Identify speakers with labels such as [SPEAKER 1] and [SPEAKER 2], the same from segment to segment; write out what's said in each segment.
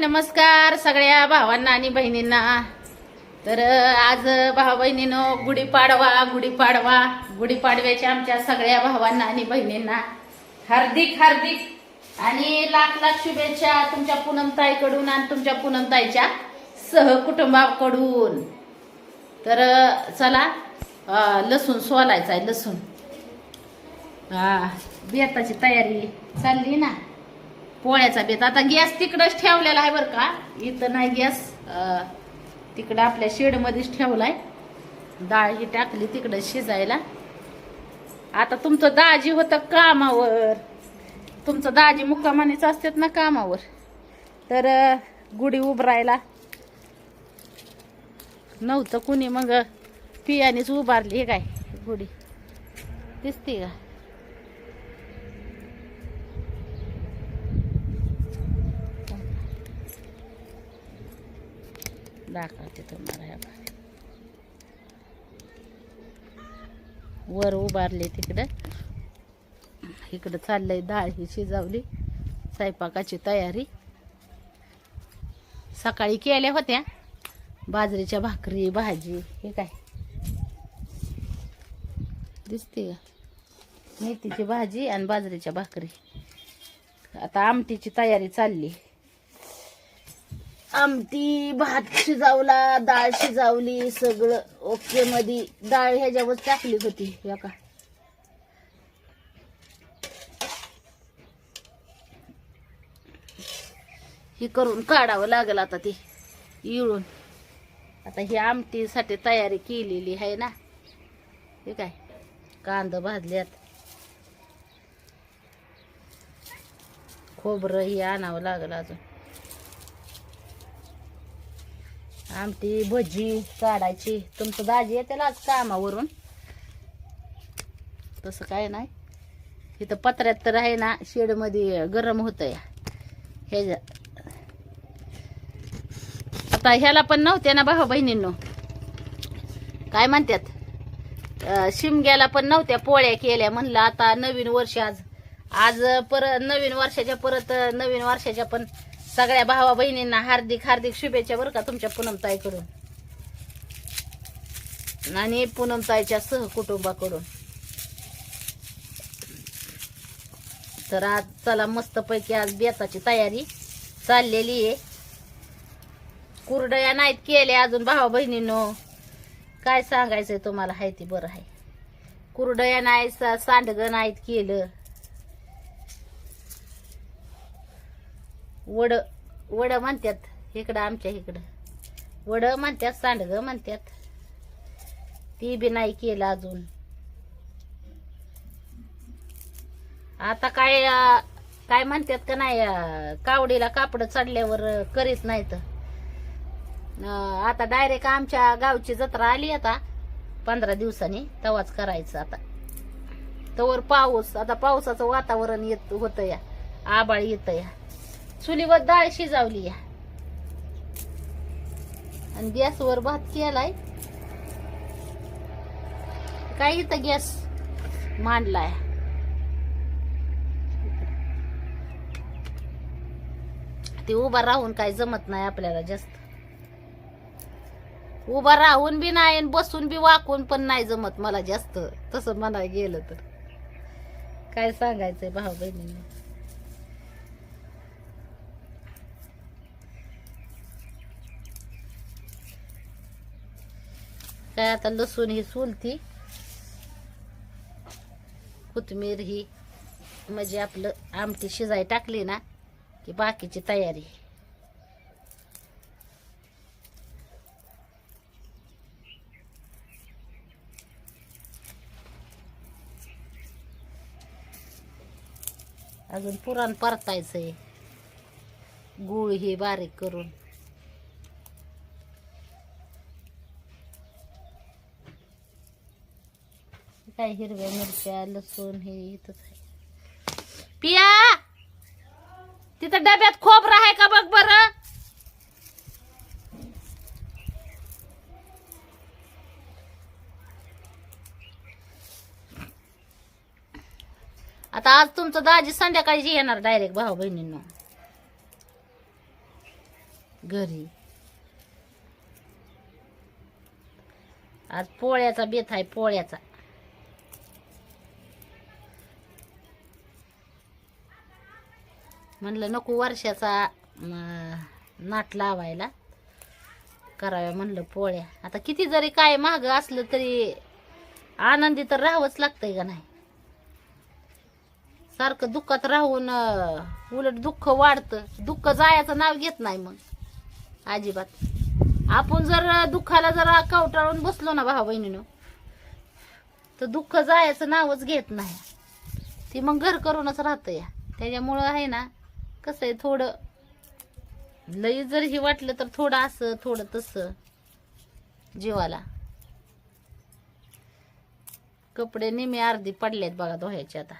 [SPEAKER 1] नमस्कार सगळ्या भावांना आणि बहिणींना. तर आज भावा बहिणीनं गुढीपाडवा गुढीपाडवा गुढीपाडव्याच्या आमच्या सगळ्या भावांना आणि बहिणींना हार्दिक हार्दिक आणि लाख लाख शुभेच्छा तुमच्या पूनमताईकडून आणि तुमच्या पूनमताईच्या सहकुटुंबाकडून. तर चला लसूण सोलायचा आहे लसूण हा बेताची तयारी चालली ना? पोळ्याचा बेत. आता गॅस तिकडंच ठेवलेला आहे बरं का. इथं नाही गॅस. तिकडं आपल्या शेडमध्येच ठेवलाय. डाळ ही टाकली तिकडं शिजायला. आता तुमचं दाजी होतं कामावर. तुमचं दाजी मुक्कामानेच असतात ना कामावर. तर गुढी उभारायला. नव्हतं कुणी मग पियानेच उभारली हे काय गुढी. दिसते का? दाखवते तुम्हाला ह्या भाजी वर उभारले तिकडं. इकडं चाललंय डाळ ही शिजवली. स्वयंपाकाची तयारी. सकाळी केल्या होत्या. बाजरीच्या भाकरी भाजी हे काय? दिसते मेथीची भाजी आणि बाजरीच्या भाकरी. आता आमटीची तयारी चालली. आमटी भात शिजावला डाळ शिजावली सगळं ओके मध्ये डाळ ह्याच्यावर टाकली होती या का? हे करून काढावं लागेल आता ते इळून. आता ही आमटीसाठी तयारी केलेली आहे ना. हे काय? कांदा भाजल्यात. खोबरं ही आणावं लागलं अजून. आमटी भजी काढायची. तुमचं दाजी येते आज कामावरून? तसं काय नाही. इथं पत्र्यात तर आहे ना शेडमध्ये गरम होतं या ह्याच्या आता ह्याला पण नव्हते ना भाऊ बहिणींनो? काय म्हणतात? शिमग्याला पण नव्हत्या पोळ्या केल्या. म्हणलं आता नवीन वर्ष आज. आज परत नवीन वर्षाच्या परत नवीन वर्षाच्या पण सगळ्या भावा बहिणींना हार्दिक हार्दिक शुभेच्छा बरं का तुमच्या पूनमताईकडून आणि पूनमताईच्या सहकुटुंबाकडून तर आज चला मस्तपैकी आज बेताची तयारी चाललेली आहे. कुरडया नाहीत केल्या अजून भावा बहिणींनो. काय सांगायचंय तुम्हाला हाय ती बरं आहे कुरडया नाही सांडगं नाहीत केलं. वड वड म्हणतात इकडं आमच्या इकडं. वड म्हणतात सांडगं म्हणतात ती बी नाही केलं अजून. आता काय काय म्हणतात का नाही कावडीला कापड चढल्यावर करीत नाहीत. आता डायरेक्ट आमच्या गावची जत्रा आली आता पंधरा दिवसांनी तवाच करायचं आता. तवर पाऊस आता पावसाचं वातावरण येत होतं या. आबाळ येतं या. चुलीवर डाळ शिजावली आणि गॅसवर भात केलाय. काय इथं गॅस मांडलाय? ते उभा राहून काय जमत नाही आपल्याला जास्त. उभा राहून बी नाही आणि बसून बी वाकून पण नाही जमत मला जास्त. तसं म्हणायला गेलं तर. काय सांगायचंय भाऊ बहिणीने काय आता लसूण ही सोलती. कोथमीर ही म्हणजे आपलं आमटी शिजाय टाकली ना की बाकीची तयारी. अजून पुराण परतायचंय. गुळ ही बारीक करून. काय हिरव्या मिरच्या लसूण हे इथंच आहे पिया! तिथं डब्यात खोबरं आहे का बघ बरं? आता आज तुमचं दाजी संध्याकाळी येणार डायरेक्ट भाऊ बहिणींना. घरी. आज पोळ्याचा बेत आहे पोळ्याचा. म्हणलं नको वर्षाचा नाट लावायला. कराव्या म्हणलं पोळ्या. आता किती जरी काय महाग असलं तरी आनंदी तर राहावंच लागतंय का नाही? सारखं दुःखात राहून उलट दुःख वाढतं. दुःख जायचं नाव घेत नाही मग. अजिबात. आपण जर दुःखाला जरा कवटाळून बसलो ना भाऊ बहिणीनं तर दुःख जायचं नावच घेत नाही. ती मग घर करूनच राहतं या. त्याच्यामुळं आहे ना कसं आहे थोडं लई जर हे वाटलं तर थोडं असं थोडं तसं जीवाला. कपडे नेहमी अर्धी पडलेत बघा धुवायचे आता.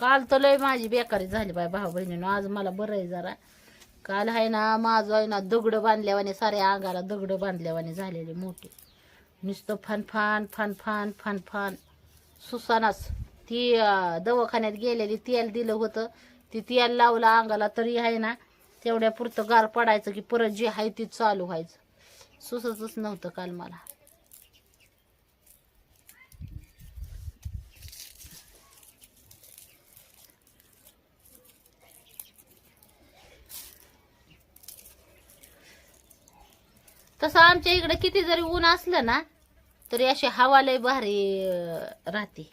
[SPEAKER 1] काल तर लय माझी बेकारी झाली बाय भाऊ बहिणीनं आज मला बरं आहे जरा. काल आहे ना माझं आहे ना दगड बांधल्यावाने साऱ्या अंगाला दगड बांधल्यावाने झालेले मोठे. नुसतं फनफान फनफान फनफान. सुसानाच ती दवाखान्यात गेलेली तेल दिलं होतं. ती तेल लावलं अंगाला तरी आहे ना तेवढ्या पुरतं गार पडायचं की परत जे आहे ते चालू व्हायचं. सुसतच नव्हतं काल मला. तसं आमच्या इकडे किती जरी ऊन असलं ना तरी अशी हवा लय भारी राहते.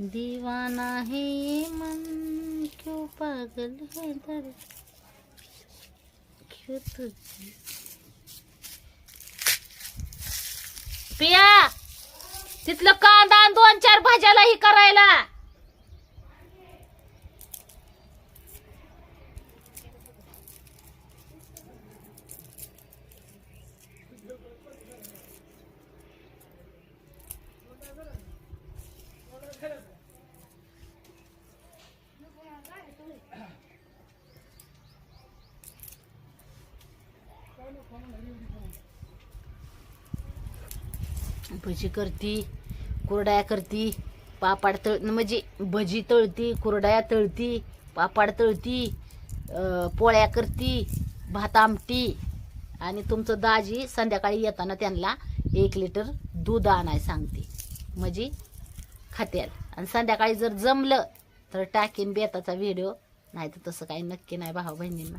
[SPEAKER 1] दीवाना है ये मन क्यों पागल है दर? क्यों तुझे? पिया तिथलं कांदा दोन चार भाज्या ही करायला भजी करती कुरडाया करती पापाड तळ म्हणजे भजी तळती कुरडाया तळती पापड तळती पोळ्या करती भात आमटी आणि तुमचं दाजी संध्याकाळी येताना त्यांना एक लिटर दूध आणाय सांगते. म्हणजे खात्याल. आणि संध्याकाळी जर जमलं तर टाकीन बेताचा व्हिडिओ नाही तर तसं काही नक्की नाही भाऊ बहिणींना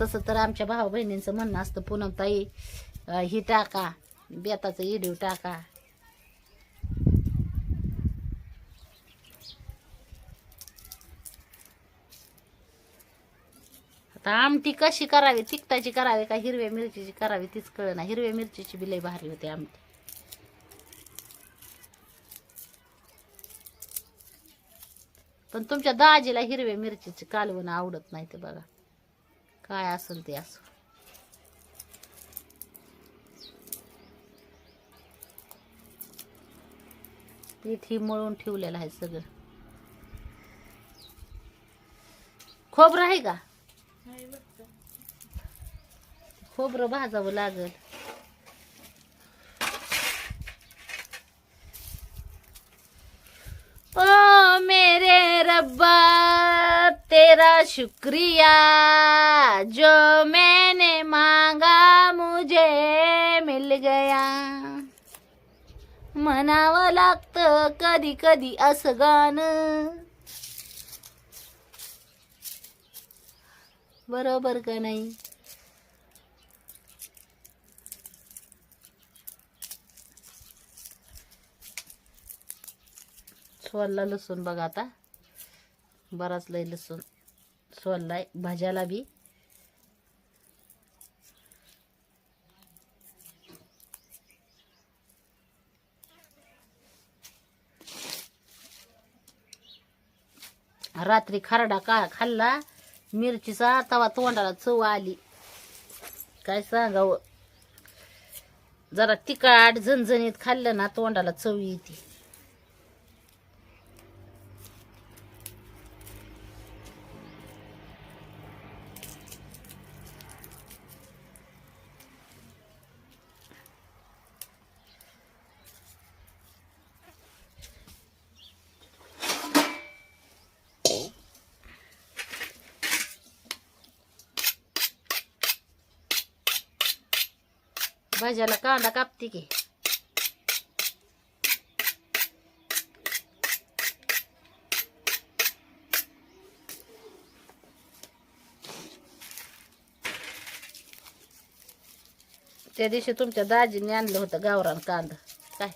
[SPEAKER 1] तसं तर आमच्या भाऊ बहिणींचं म्हणणं असतं पूनमताई ही टाका बेताचं इडीव टाका. आता आमटी कशी करावी तिखटाची करावी का हिरव्या मिरचीची करावी तीच कळ ना हिरव्या मिरचीची बिलई भारी होते आमटी. पण तुमच्या दाजीला हिरव्या मिरचीची कालवण आवडत नाही ते बघा. काय असेल ते असं. ही मळून ठेवलेलं आहे सगळं. खोबरं आहे का? खोबरं भाजावं लागल. ओ मेरे रब्बा. तेरा शुक्रिया जो मैंने मांगा मुझे मिल गया। म्हणावं लागतं कधी कधी असं गाणं। बरोबर का नाही? सोलला लसूण बघा आता. बराच लय लसूण. सोललाय भाज्याला बी. रात्री खरडा का खाल्ला मिरचीचा तवा तोंडाला चव आली. काय सांगावं? जरा तिखट झणझणीत खाल्लं ना तोंडाला चव येते. भाज्याला कांदा कापते की त्या दिवशी तुमच्या दाजीने आणलं होतं गावरान कांदा. काय?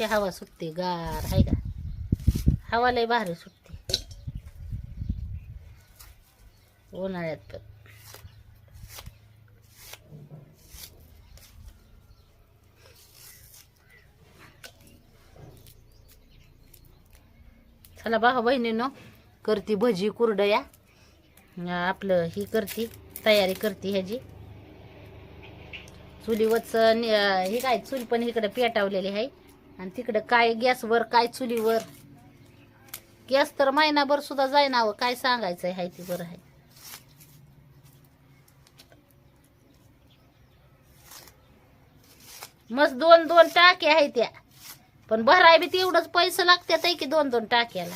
[SPEAKER 1] कशी हवा सुटते गार आहे का? हवा लय भारी सुटते. उन्हाळ्यात पण. चला भावा बहिणीनो करती भजी कुरडया. आपलं ही करती तयारी करती ह्याची. चुलीवरच हे काय चूल पण इकडे पेटावलेली आहे. आणि तिकडं काय गॅसवर काय चुलीवर? गॅस तर महिनाभर सुद्धा जाईना व काय सांगायचंय हाय ती बरं आहे मस्त दोन दोन टाक्या आहे त्या. पण भराय बी तेवढंच पैसे लागतात आहे की दोन दोन टाक्याला.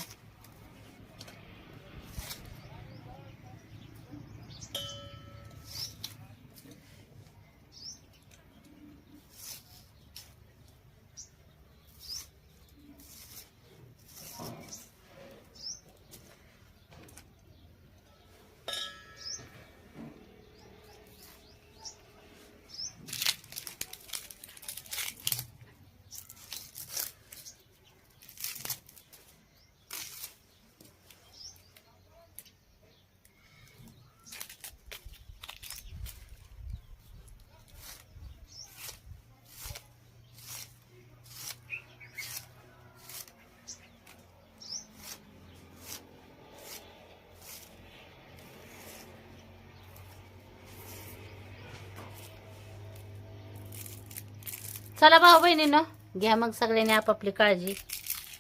[SPEAKER 1] चला भाऊ बहिणीनं घ्या मग सगळ्यांनी आपापली काळजी.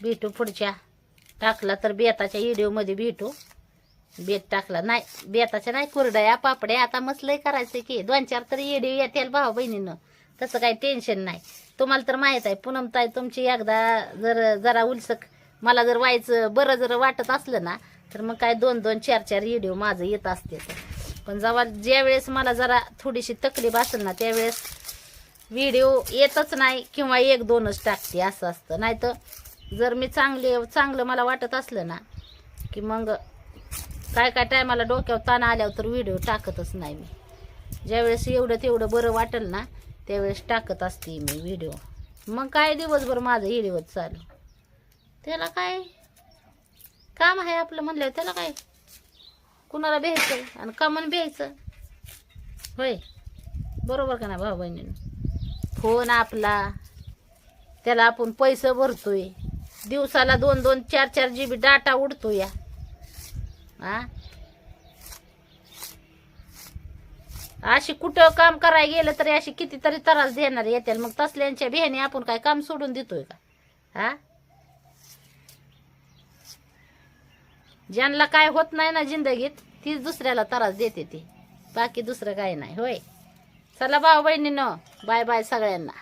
[SPEAKER 1] भेटू पुढच्या. टाकला तर बेताच्या व्हिडिओमध्ये भेटू. बेत टाकला नाही बेताच्या नाही कुरड्या पापड्या. आता मसलंही करायचं की दोन चार तरी येडीव येतील भाऊ बहिणीनं. तसं काही टेन्शन नाही. तुम्हाला तर माहीत आहे पूनम ताई तुमची एकदा जर जरा उलसक मला जर व्हायचं बरं जर वाटत असलं ना तर मग काय दोन दोन चार चार व्हिडिओ माझं येत असते. पण जेव्हा ज्या वेळेस मला जरा थोडीशी तकलीफ असेल ना त्यावेळेस व्हिडिओ येतच नाही किंवा एक दोनच टाकते असं असतं. नाही तर जर मी चांगले चांगलं मला वाटत असलं ना की मग काय काय टायमाला डोक्यावर ताण आल्यावर तर व्हिडिओ टाकतच नाही मी. ज्यावेळेस एवढं तेवढं बरं वाटेल ना त्यावेळेस टाकत असते मी व्हिडिओ. मग काय दिवसभर माझं व्हिडिओच चालू? त्याला काय? काम आहे आपलं म्हणल्यावर त्याला काय? कुणाला भ्यायचं? आणि कामन भ्यायचं? होय. बरोबर का ना भाऊ बहिणीनं फोन आपला. त्याला आपण पैसे भरतोय. दिवसाला दोन दोन चार चार जी बी डाटा उडतो या हा अशी कुठं काम करायला गेलं तरी अशी कितीतरी त्रास देणार येतील मग तसल्यांच्या बिहाने आपण काय काम सोडून देतोय का? हा ज्यांना काय होत नाही ना जिंदगीत तीच दुसऱ्याला त्रास देते ती. बाकी दुसरं काही नाही. होय. चला भाऊ बहिणीनं बाय बाय सगळ्यांना